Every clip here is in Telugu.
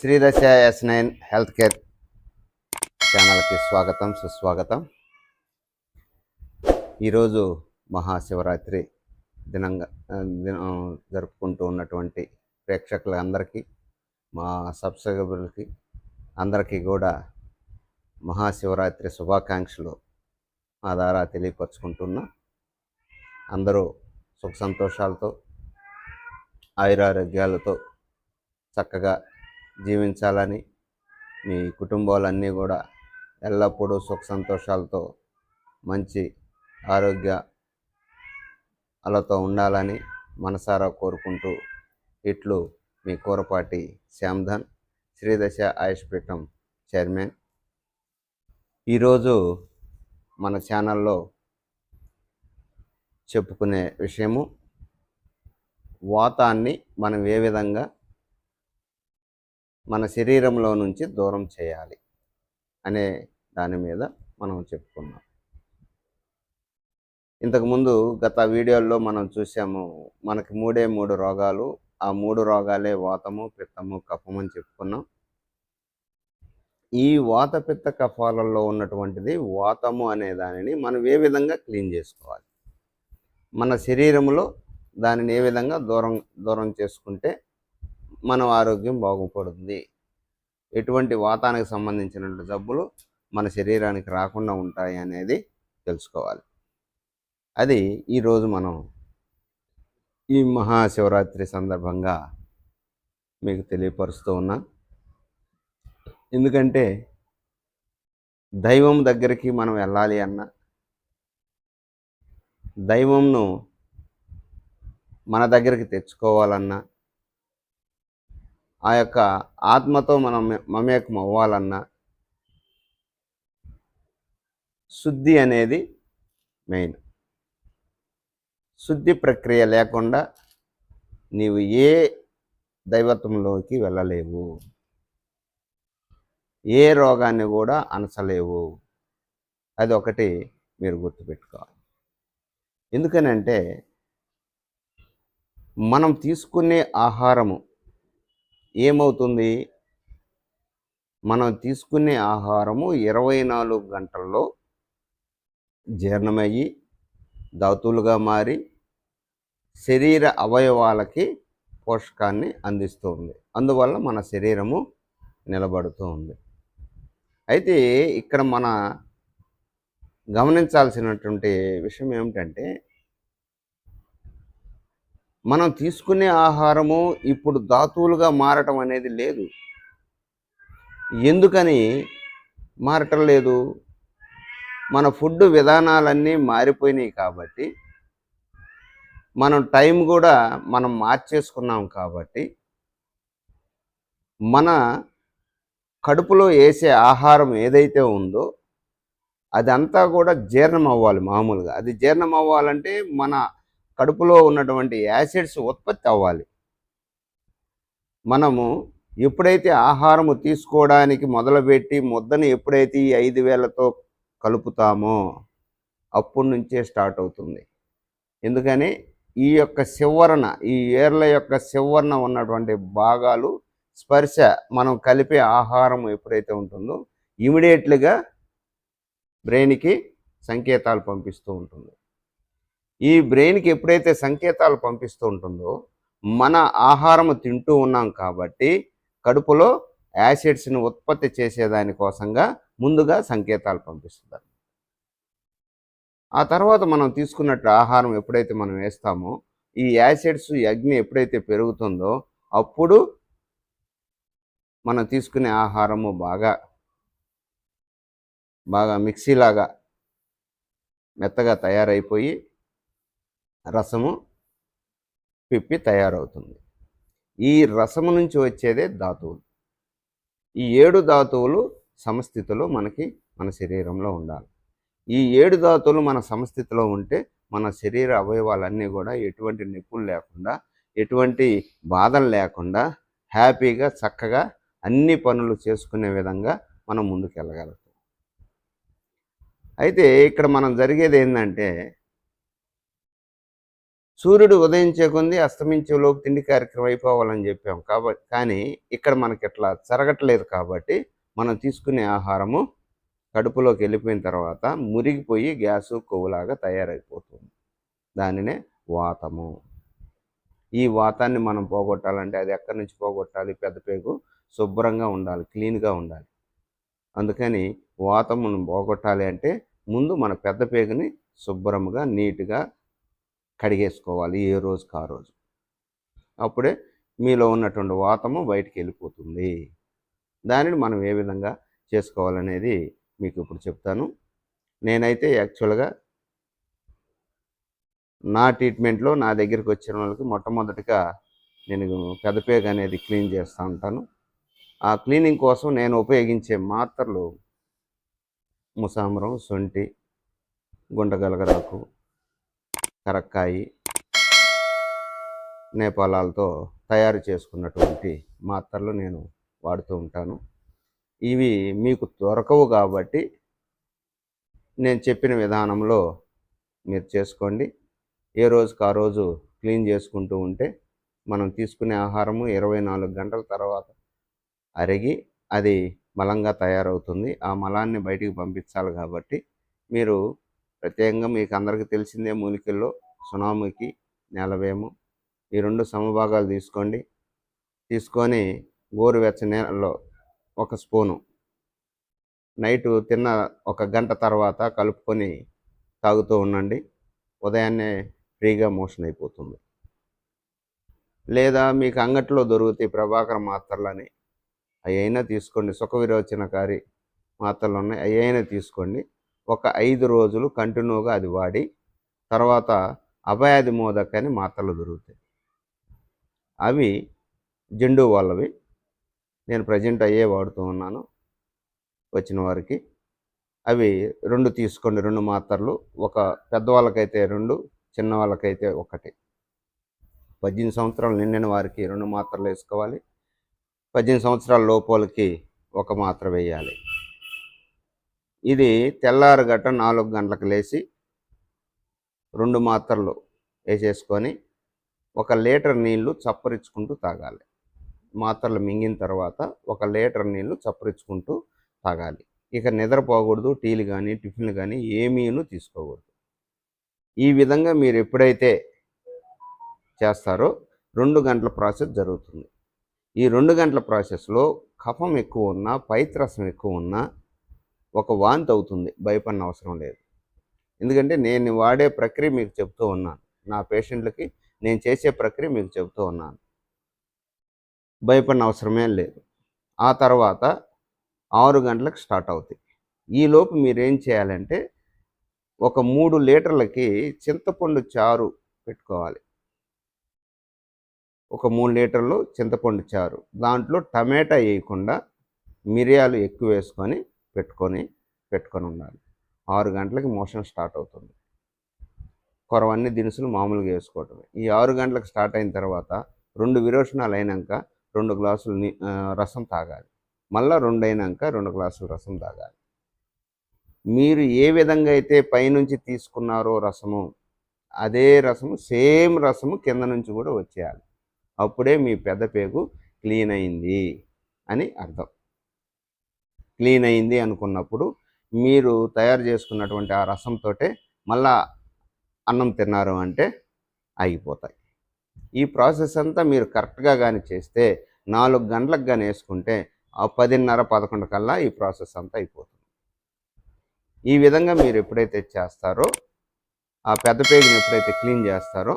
శ్రీదశ ఎస్ నైన్ హెల్త్ కేర్ ఛానల్కి స్వాగతం సుస్వాగతం. ఈరోజు మహాశివరాత్రి దినంగా దినం జరుపుకుంటూ ఉన్నటువంటి ప్రేక్షకులందరికీ మా సబ్స్క్రైబర్లకి అందరికీ కూడా మహాశివరాత్రి శుభాకాంక్షలు మా ద్వారా తెలియపరుచుకుంటున్నా. అందరూ సుఖ సంతోషాలతో ఆయురారోగ్యాలతో చక్కగా జీవించాలని మీ కుటుంబాలన్నీ కూడా ఎల్లప్పుడూ సుఖ సంతోషాలతో మంచి ఆరోగ్య అలతో ఉండాలని మనసారా కోరుకుంటూ ఇట్లు మీ కూరపాటి శ్యామ్ధన్ శ్రీదశ ఆయుష్పీఠం చైర్మన్. ఈరోజు మన ఛానల్లో చెప్పుకునే విషయము వాతాన్ని మనం ఏ విధంగా మన శరీరంలో నుంచి దూరం చేయాలి అనే దాని మీద మనం చెప్పుకున్నాం. ఇంతకుముందు గత వీడియోల్లో మనం చూసాము మనకి మూడే మూడు రోగాలు ఆ మూడు రోగాలే వాతము పిత్తము కఫము అని చెప్పుకున్నాం. ఈ వాత పిత్త కఫాలలో ఉన్నటువంటిది వాతము అనే దానిని మనం ఏ విధంగా క్లీన్ చేసుకోవాలి? మన శరీరంలో దానిని ఏ విధంగా దూరం దూరం చేసుకుంటే మన ఆరోగ్యం బాగుపడుతుంది. ఎటువంటి వాతానికి సంబంధించిన జబ్బులు మన శరీరానికి రాకుండా ఉంటాయి అనేది తెలుసుకోవాలి. అది ఈరోజు మనం ఈ మహాశివరాత్రి సందర్భంగా మీకు తెలియపరుస్తూ ఉన్నా. ఎందుకంటే దైవం దగ్గరికి మనం వెళ్ళాలి అన్న దైవంను మన దగ్గరికి తెచ్చుకోవాలన్నా ఆ యొక్క ఆత్మతో మనం మమేకం అవ్వాలన్నా శుద్ధి అనేది మెయిన్. శుద్ధి ప్రక్రియ లేకుండా నీవు ఏ దైవత్వంలోకి వెళ్ళలేవు. ఏ రోగాన్ని కూడా అనసలేవు అది ఒకటి మీరు గుర్తుపెట్టుకోవాలి. ఎందుకనంటే మనం తీసుకునే ఆహారము ఏమవుతుంది? మనం తీసుకునే ఆహారము ఇరవై నాలుగు గంటల్లో జీర్ణమయ్యి ధాతులుగా మారి శరీర అవయవాలకి పోషకాన్ని అందిస్తుంది. అందువల్ల మన శరీరము నిలబడుతూ ఉంది. అయితే ఇక్కడ మన గమనించాల్సినటువంటి విషయం ఏమిటంటే మనం తీసుకునే ఆహారము ఇప్పుడు ధాతువులుగా మారటం అనేది లేదు. ఎందుకని మారటం లేదు? మన ఫుడ్ విధానాలన్నీ మారిపోయినాయి కాబట్టి మనం టైం కూడా మనం మార్చేసుకున్నాం కాబట్టి మన కడుపులో వేసే ఆహారం ఏదైతే ఉందో అదంతా కూడా జీర్ణం అవ్వాలి మామూలుగా. అది జీర్ణం అవ్వాలంటే మన కడుపులో ఉన్నటువంటి యాసిడ్స్ ఉత్పత్తి అవ్వాలి. మనము ఎప్పుడైతే ఆహారము తీసుకోవడానికి మొదలుపెట్టి ముద్దను ఎప్పుడైతే ఈ ఐదు వేలతో కలుపుతామో అప్పటి నుంచే స్టార్ట్ అవుతుంది. ఎందుకని ఈ యొక్క శివరణ ఈ ఏర్ల యొక్క శివరణ ఉన్నటువంటి భాగాలు స్పర్శ మనం కలిపే ఆహారం ఎప్పుడైతే ఉంటుందో ఇమీడియట్లుగా బ్రెయిన్కి సంకేతాలు పంపిస్తూ ఉంటుంది. ఈ బ్రెయిన్కి ఎప్పుడైతే సంకేతాలు పంపిస్తూ ఉంటుందో మన ఆహారం తింటూ ఉన్నాం కాబట్టి కడుపులో యాసిడ్స్ని ఉత్పత్తి చేసేదానికోసంగా ముందుగా సంకేతాలు పంపిస్తుంది ఆ తర్వాత మనం తీసుకున్నట్టు ఆహారం ఎప్పుడైతే మనం వేస్తామో ఈ యాసిడ్స్ అగ్ని ఎప్పుడైతే పెరుగుతుందో అప్పుడు మనం తీసుకునే ఆహారము బాగా బాగా మిక్సీలాగా మెత్తగా తయారైపోయి రసము పిప్పి తయారవుతుంది. ఈ రసము నుంచి వచ్చేదే ధాతువులు. ఈ ఏడు ధాతువులు సమస్థితిలో మనకి మన శరీరంలో ఉండాలి. ఈ ఏడు ధాతువులు మన సమస్థితిలో ఉంటే మన శరీర అవయవాలన్నీ కూడా ఎటువంటి నొప్పులు లేకుండా ఎటువంటి బాధలు లేకుండా హ్యాపీగా చక్కగా అన్ని పనులు చేసుకునే విధంగా మనం ముందుకు వెళ్ళగలుగుతాం అయితే ఇక్కడ మనం జరిగేది ఏంటంటే సూర్యుడు ఉదయించే కొంది అస్తమించే లోపు తిండి కార్యక్రమం అయిపోవాలని చెప్పాం. కాబట్టి కానీ ఇక్కడ మనకి ఇట్లా జరగట్లేదు కాబట్టి మనం తీసుకునే ఆహారము కడుపులోకి వెళ్ళిపోయిన తర్వాత మురిగిపోయి గ్యాసు కొవ్వులాగా తయారైపోతుంది. దానినే వాతము. ఈ వాతాన్ని మనం పోగొట్టాలంటే అది ఎక్కడి నుంచి పోగొట్టాలి? పెద్ద పేగు శుభ్రంగా ఉండాలి క్లీన్గా ఉండాలి. అందుకని వాతమును పోగొట్టాలి అంటే ముందు మన పెద్ద పేగుని శుభ్రంగా నీట్గా కడిగేసుకోవాలి ఏ రోజుకి ఆ రోజు. అప్పుడే మీలో ఉన్నటువంటి వాతము బయటికి వెళ్ళిపోతుంది దానిని మనం ఏ విధంగా చేసుకోవాలనేది మీకు ఇప్పుడు చెప్తాను. నేనైతే యాక్చువల్గా నా ట్రీట్మెంట్లో నా దగ్గరికి వచ్చిన వాళ్ళకి మొట్టమొదటిగా నేను పెదపేగ అనేది క్లీన్ చేస్తూ ఉంటాను. ఆ క్లీనింగ్ కోసం నేను ఉపయోగించే మాత్రలు ముసామరం సొంటి గుండగలగరాకు కరక్కాయి నేపాలాలతో తయారు చేసుకున్నటువంటి మాత్రలు నేను వాడుతూ ఉంటాను. ఇవి మీకు దొరకవు కాబట్టి నేను చెప్పిన విధానంలో మీరు చేసుకోండి. ఏ రోజుకి ఆ రోజు క్లీన్ చేసుకుంటూ ఉంటే మనం తీసుకునే ఆహారము ఇరవై నాలుగు గంటల తర్వాత అరిగి అది మలంగా తయారవుతుంది. ఆ మలాన్ని బయటికి పంపించాలి కాబట్టి మీరు ప్రత్యేకంగా మీకు అందరికీ తెలిసిందే మూలికల్లో సునాముకి నేలవేము ఈ రెండు సమభాగాలు తీసుకోండి. తీసుకొని గోరువెచ్చని నీళ్ళలో ఒక స్పూను నైటు తిన్న ఒక గంట తర్వాత కలుపుకొని తాగుతూ ఉండండి. ఉదయాన్నే ఫ్రీగా మోషన్ అయిపోతుంది. లేదా మీకు అంగట్లో దొరుకుతాయి ప్రభాకర మాత్రలని అవి అయినా తీసుకోండి. సుఖ విరోచనకారి మాత్రలు ఉన్నాయి. అవి అయినా తీసుకోండి. ఒక ఐదు రోజులు కంటిన్యూగా అది వాడి తర్వాత అభయాది మోదక్ అని మాత్రలు దొరుకుతాయి. అవి జెండు వాళ్ళవి. నేను ప్రజెంట్ అయ్యే వాడుతూ ఉన్నాను. వచ్చిన వారికి. అవి రెండు తీసుకోండి రెండు మాత్రలు. ఒక పెద్దవాళ్ళకైతే రెండు చిన్న వాళ్ళకైతే ఒకటి. పద్దెనిమిది సంవత్సరాలు నిండిన వారికి రెండు మాత్రలు వేసుకోవాలి. పద్దెనిమిది సంవత్సరాల లోపలకి ఒక మాత్ర వేయాలి. ఇది తెల్లారు గట్ట నాలుగు గంటలకు లేచి రెండు మాత్రలు వేసేసుకొని ఒక లీటర్ నీళ్ళు చప్పరించుకుంటూ తాగాలి. మాత్రలు మింగిన తర్వాత ఒక లీటర్ నీళ్ళు చప్పరించుకుంటూ తాగాలి. ఇక నిద్రపోకూడదు టీలు కానీ టిఫిన్లు కానీ ఏమీను తీసుకోకూడదు. ఈ విధంగా మీరు ఎప్పుడైతే చేస్తారో రెండు గంటల ప్రాసెస్ జరుగుతుంది. ఈ రెండు గంటల ప్రాసెస్లో కఫం ఎక్కువ ఉన్నా పైత్రసం ఎక్కువ ఉన్నా ఒక వాంతి అవుతుంది భయపడిన అవసరం లేదు. ఎందుకంటే నేను వాడే ప్రక్రియ మీకు చెప్తూ ఉన్నాను. నా పేషెంట్లకి నేను చేసే ప్రక్రియ మీకు చెప్తూ ఉన్నాను. భయపడిన అవసరమే లేదు. ఆ తర్వాత ఆరు గంటలకు స్టార్ట్ అవుతాయి. ఈలోపు మీరేం చేయాలంటే ఒక మూడు లీటర్లకి చింతపండు చారు పెట్టుకోవాలి. ఒక మూడు లీటర్లు చింతపండు చారు. దాంట్లో టమాటా వేయకుండా మిరియాలు ఎక్కువ వేసుకొని పెట్టుకొని పెట్టుకొని ఉండాలి. ఆరు గంటలకి మోషన్ స్టార్ట్ అవుతుంది. కొరవన్నీ దినుసులు మామూలుగా వేసుకోవటం ఈ ఆరు గంటలకు స్టార్ట్ అయిన తర్వాత రెండు విరోచనాలు అయినాక రెండు గ్లాసులు రసం తాగాలి. మళ్ళీ రెండు అయినాక రెండు గ్లాసులు రసం తాగాలి. మీరు ఏ విధంగా అయితే పైనుంచి తీసుకున్నారో రసము అదే రసము సేమ్ రసము కింద నుంచి కూడా వచ్చేయాలి. అప్పుడే మీ పెద్ద పేగు క్లీన్ అయింది అని అర్థం. క్లీన్ అయింది అనుకున్నప్పుడు మీరు తయారు చేసుకున్నటువంటి ఆ రసంతో మళ్ళా అన్నం తిన్నారు అంటే ఆగిపోతాయి. ఈ ప్రాసెస్ అంతా మీరు కరెక్ట్గా కానీ చేస్తే నాలుగు గంటలకు కానీ వేసుకుంటే ఆ పదిన్నర పదకొండు కల్లా ఈ ప్రాసెస్ అంతా అయిపోతుంది. ఈ విధంగా మీరు ఎప్పుడైతే చేస్తారో ఆ పెద్ద పేగుని ఎప్పుడైతే క్లీన్ చేస్తారో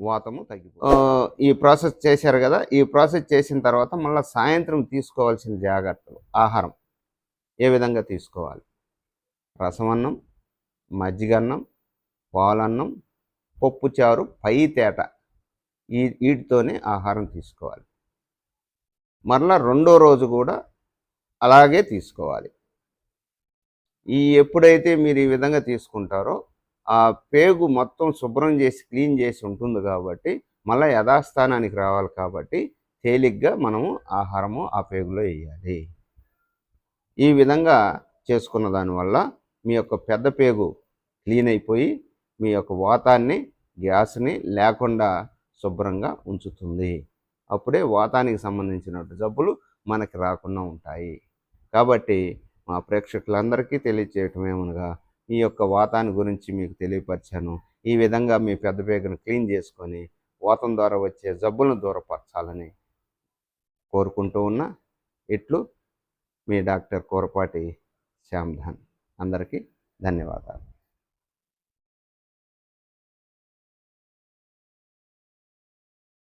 వాతము తగ్గిపోతుంది ఈ ప్రాసెస్ చేశారు కదా ఈ ప్రాసెస్ చేసిన తర్వాత మళ్ళీ సాయంత్రం తీసుకోవాల్సిన జాగ్రత్తలు ఆహారం ఏ విధంగా తీసుకోవాలి? రసమన్నం మజ్జిగన్నం పాలన్నం పప్పుచారు పై తేట ఈ వీటితోనే ఆహారం తీసుకోవాలి. మరలా రెండో రోజు కూడా అలాగే తీసుకోవాలి. ఈ ఎప్పుడైతే మీరు ఈ విధంగా తీసుకుంటారో ఆ పేగు మొత్తం శుభ్రం చేసి క్లీన్ చేసి ఉంటుంది కాబట్టి మళ్ళీ యథాస్థానానికి రావాలి కాబట్టి తేలిగ్గా మనము ఆహారము ఆ పేగులో వేయాలి. ఈ విధంగా చేసుకున్న దానివల్ల మీ యొక్క పెద్ద పేగు క్లీన్ అయిపోయి మీ యొక్క వాతాన్ని గ్యాస్ని లేకుండా శుభ్రంగా ఉంచుతుంది. అప్పుడే వాతానికి సంబంధించిన జబ్బులు మనకి రాకుండా ఉంటాయి. కాబట్టి మా ప్రేక్షకులందరికీ తెలియచేయటం ఏమనగా ఈ యొక్క వాతాన్ని గురించి మీకు తెలియపరిచాను. ఈ విధంగా మీ పెద్ద పేగను క్లీన్ చేసుకొని వాతం ద్వారా వచ్చే జబ్బులను దూరపరచాలని కోరుకుంటూ ఉన్న ఇట్లు మీ డాక్టర్ కూరపాటి శ్యామ్ధన్ అందరికీ ధన్యవాదాలు.